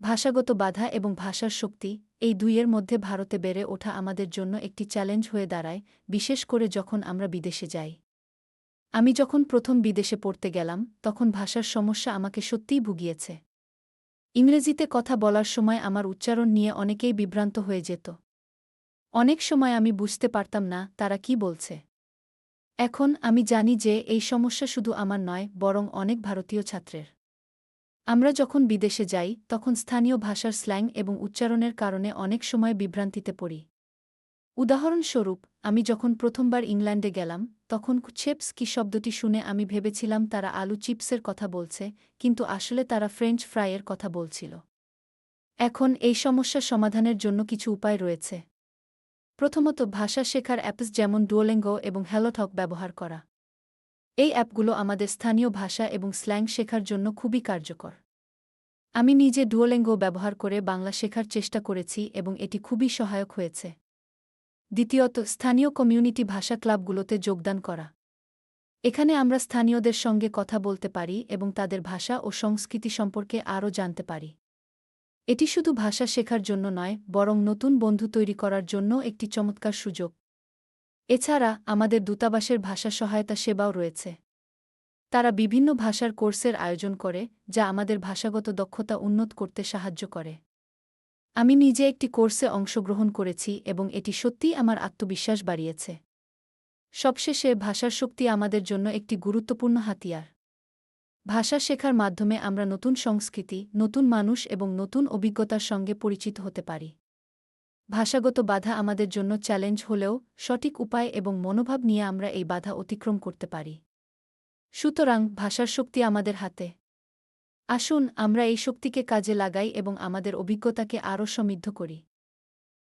ভাষাগত বাধা এবং ভাষার শক্তি এই দুইয়ের মধ্যে ভারতে বেড়ে ওঠা আমাদের জন্য একটি চ্যালেঞ্জ হয়ে দাঁড়ায়, বিশেষ করে যখন আমরা বিদেশে যাই। আমি যখন প্রথম বিদেশে পড়তে গেলাম, তখন ভাষার সমস্যা আমাকে সত্যিই ভুগিয়েছে। ইংরেজিতে কথা বলার সময় আমার উচ্চারণ নিয়ে অনেকেই বিভ্রান্ত হয়ে যেত। অনেক সময় আমি বুঝতে পারতাম না, তারা কি বলছে। এখন আমি জানি যে এই সমস্যা শুধু আমার নয়, বরং অনেক ভারতীয় ছাত্রের। আমরা যখন বিদেশে যাই, তখন স্থানীয় ভাষার স্ল্যাং এবং উচ্চারণের কারণে অনেক সময় বিভ্রান্তিতে পড়ি। উদাহরণস্বরূপ, আমি যখন প্রথমবার ইংল্যান্ডে গেলাম, তখন চেপস কি শব্দটি শুনে আমি ভেবেছিলাম তারা আলু চিপসের কথা বলছে, কিন্তু আসলে তারা ফ্রেঞ্চ ফ্রাইয়ের কথা বলছিল। এখন এই সমস্যা সমাধানের জন্য কিছু উপায় রয়েছে। প্রথমত, ভাষা শেখার অ্যাপস যেমন ডুয়োলেঙ্গো এবং হ্যালোটক ব্যবহার করা। এই অ্যাপগুলো আমাদের স্থানীয় ভাষা এবং স্ল্যাং শেখার জন্য খুবই কার্যকর। আমি নিজে ডুয়োলেঙ্গো ব্যবহার করে বাংলা শেখার চেষ্টা করেছি এবং এটি খুবই সহায়ক হয়েছে। দ্বিতীয়ত, স্থানীয় কমিউনিটি ভাষা ক্লাবগুলোতে যোগদান করা। এখানে আমরা স্থানীয়দের সঙ্গে কথা বলতে পারি এবং তাদের ভাষা ও সংস্কৃতি সম্পর্কে আরও জানতে পারি। এটি শুধু ভাষা শেখার জন্য নয়, বরং নতুন বন্ধু তৈরি করার জন্য একটি চমৎকার সুযোগ। এছাড়া আমাদের দূতাবাসের ভাষা সহায়তা সেবাও রয়েছে। তারা বিভিন্ন ভাষার কোর্সের আয়োজন করে, যা আমাদের ভাষাগত দক্ষতা উন্নত করতে সাহায্য করে। আমি নিজে একটি কোর্সে অংশগ্রহণ করেছি এবং এটি সত্যিই আমার আত্মবিশ্বাস বাড়িয়েছে। সবশেষে ভাষার শক্তি আমাদের জন্য একটি গুরুত্বপূর্ণ হাতিয়ার। ভাষা শেখার মাধ্যমে আমরা নতুন সংস্কৃতি, নতুন মানুষ এবং নতুন অভিজ্ঞতার সঙ্গে পরিচিত হতে পারি। ভাষাগত বাধা আমাদের জন্য চ্যালেঞ্জ হলেও সঠিক উপায় এবং মনোভাব নিয়ে আমরা এই বাধা অতিক্রম করতে পারি। সুতরাং ভাষার শক্তি আমাদের হাতে। আসুন আমরা এই শক্তিকে কাজে লাগাই এবং আমাদের অভিজ্ঞতাকে আরও সমৃদ্ধ করি।